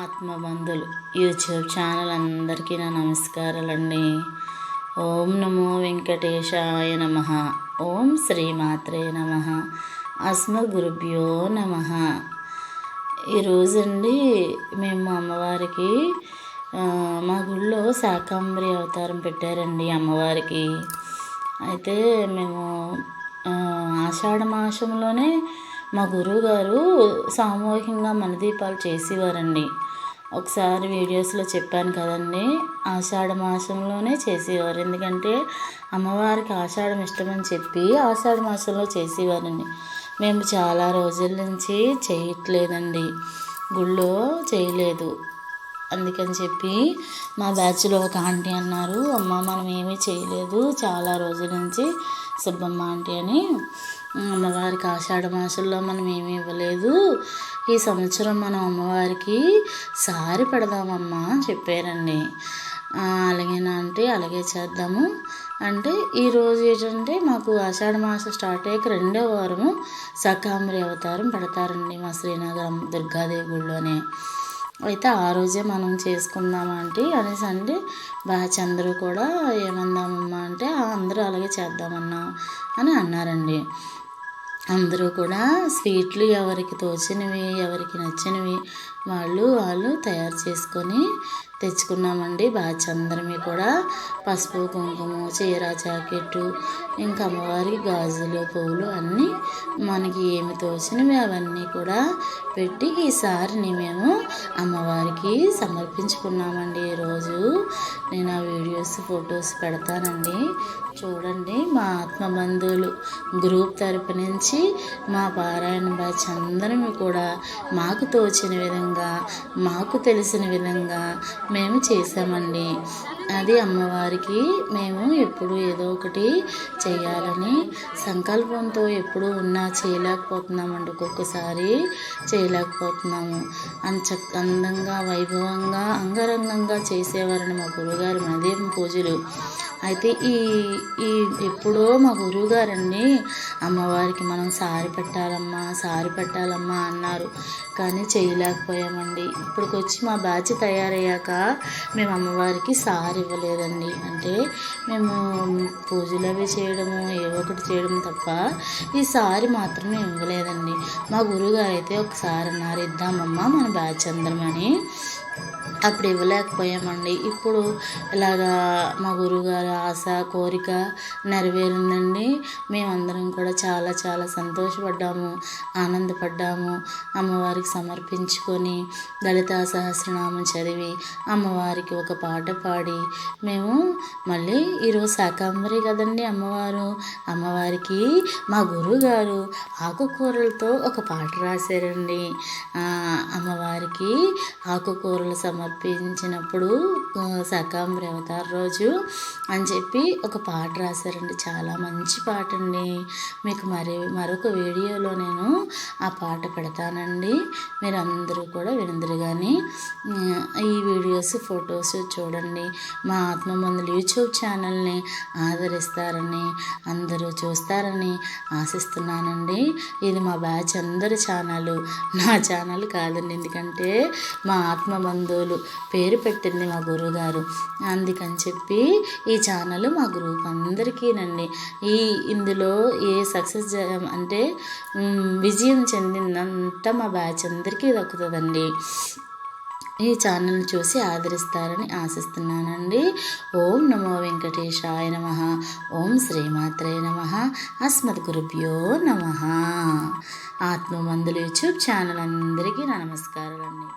ఆత్మబంధులు YouTube channel అందరికీ నా నమస్కారాలండి. ఓం నమో వెంకటేశాయ నమ. ఓం శ్రీమాత్రే నమ. అస్మ గురుభ్యో నమ ఈరోజండి మేము అమ్మవారికి మా గుళ్ళో శాకాంబరి అవతారం పెట్టారండి అమ్మవారికి. అయితే మేము ఆషాఢ మాసంలోనే మా గురువుగారు సామూహికంగా మనదీపాలు చేసేవారండి. ఒకసారి వీడియోస్లో చెప్పాను కదండి ఆషాఢ మాసంలోనే చేసేవారు. ఎందుకంటే అమ్మవారికి ఆషాఢం ఇష్టమని చెప్పి ఆషాఢ మాసంలో చేసేవారండి. మేము చాలా రోజుల నుంచి చేయట్లేదండి. గుళ్ళో చేయలేదు. అందుకని చెప్పి మా బ్యాచ్లో ఒక ఆంటీ అన్నారు అమ్మ మనం ఏమీ చేయలేదు. చాలా రోజుల నుంచి సుబ్బమ్మ ఆంటీ అని అమ్మవారికి ఆషాఢ మాసంలో మనం ఏమీ ఇవ్వలేదు. ఈ సంవత్సరం మనం అమ్మవారికి సారి పెడదామమ్మా అని చెప్పారండి. అలాగేనా అంటే అలాగే చేద్దాము. అంటే ఈరోజు ఏంటంటే మాకు ఆషాఢ మాసం స్టార్ట్ అయ్యాక రెండో వారము సకాంబరి అవతారం పెడతారండి మా శ్రీనగరం దుర్గాదేవి అయితే ఆ రోజే మనం చేసుకుందామా అంటే అనేసి అంటే బ్యాచ్ అందరూ కూడా ఏమందామమ్మా అంటే అందరూ అలాగే చేద్దామన్నా అని అన్నారండి. అందరూ కూడా స్వీట్లు ఎవరికి తోచినవి ఎవరికి నచ్చినవి వాళ్ళు వాళ్ళు తయారు చేసుకొని తెచ్చుకున్నామండి. బ్యాచ్ అందరమే కూడా పసుపు కుంకుమ చీర జాకెట్టు ఇంకా అమ్మవారికి గాజులు పువ్వులు అన్నీ మనకి ఏమి తోచినవి అవన్నీ కూడా పెట్టి ఈసారిని మేము అమ్మవారికి సమర్పించుకున్నామండి. ఈరోజు నేను ఆ వీడియోస్ ఫొటోస్ పెడతానండి. చూడండి మా ఆత్మ బంధువులు గ్రూప్ తరపు నుంచి మా పారాయణ బ్యాచ్ అందరం కూడా మాకు తోచిన విధంగా మాకు తెలిసిన విధంగా మేము చేసామండి అది అమ్మవారికి మేము ఎప్పుడు ఏదో ఒకటి చేయాలని సంకల్పంతో ఎప్పుడు ఉన్నా చేయలేకపోతున్నామండి. ఒక్కొక్కసారి చేయలేకపోతున్నాము. అంచ అందంగా వైభవంగా అంగరంగంగా చేసేవారని మా గురుగారు. మదీపం పూజలు. అయితే ఈ ఈ ఎప్పుడో మా గురువుగారండి అమ్మవారికి మనం సారి పెట్టాలమ్మా సారి పెట్టాలమ్మా అన్నారు. కానీ చేయలేకపోయామండి. ఇప్పటికొచ్చి మా బ్యాచ్ తయారయ్యాక మేము అమ్మవారికి సారి ఇవ్వలేదండి. అంటే మేము పూజలు అవి చేయడము ఏవో ఒకటి చేయడం తప్ప ఈ సారి మాత్రమే ఇవ్వలేదండి. మా గురువుగారు అయితే ఒకసారి అన్నారు ఇద్దామమ్మా మన బ్యాచ్ అందరమని. అప్పుడు ఇవ్వలేకపోయామండి. ఇప్పుడు ఇలాగా మా గురువుగారి ఆశ కోరిక నెరవేరిందండి. మేమందరం కూడా చాలా చాలా సంతోషపడ్డాము ఆనందపడ్డాము. అమ్మవారికి సమర్పించుకొని లలితా సహస్రనామం చదివి అమ్మవారికి ఒక పాట పాడి మేము మళ్ళీ ఈరోజు శాకాంబరి కదండి అమ్మవారు. అమ్మవారికి మా గురువుగారు ఆకుకూరలతో ఒక పాట రాశారండి. అమ్మవారికి ఆకుకూరలు సమర్ప తప్పించినప్పుడు శాకాంబరి అవతార రోజు అని చెప్పి ఒక పాట రాశారండి. చాలా మంచి పాట అండి మీకు మరి మరొక వీడియోలో నేను ఆ పాట పెడతానండి. మీరు అందరూ కూడా వినందరు కానీ ఈ వీడియోస్ ఫొటోస్ చూడండి. మా ఆత్మమందులు యూట్యూబ్ ఛానల్ని ఆదరిస్తారని అందరూ చూస్తారని ఆశిస్తున్నానండి. ఇది మా బ్యాచ్ అందరి ఛానల్. నా ఛానల్ కాదండి. ఎందుకంటే మా ఆత్మ బంధువులు పేరు పెట్టింది మా గురువుగారు అందుకని చెప్పి ఈ ఛానల్ మా గ్రూప్ అందరికీనండి ఈ ఇందులో ఏ సక్సెస్ అంటే విజయం చెందిందంతా మా బ్యాచ్ అందరికీ దక్కుతుందండి ఈ ఛానల్ని చూసి ఆదరిస్తారని ఆశిస్తున్నానండి. ఓం నమో వెంకటేశాయ నమ. ఓం శ్రీమాత్రే నమ. అస్మద్ గురుభ్యో నమ. ఆత్మమందులు యూట్యూబ్ ఛానల్ అందరికీ నా నమస్కారాలండి.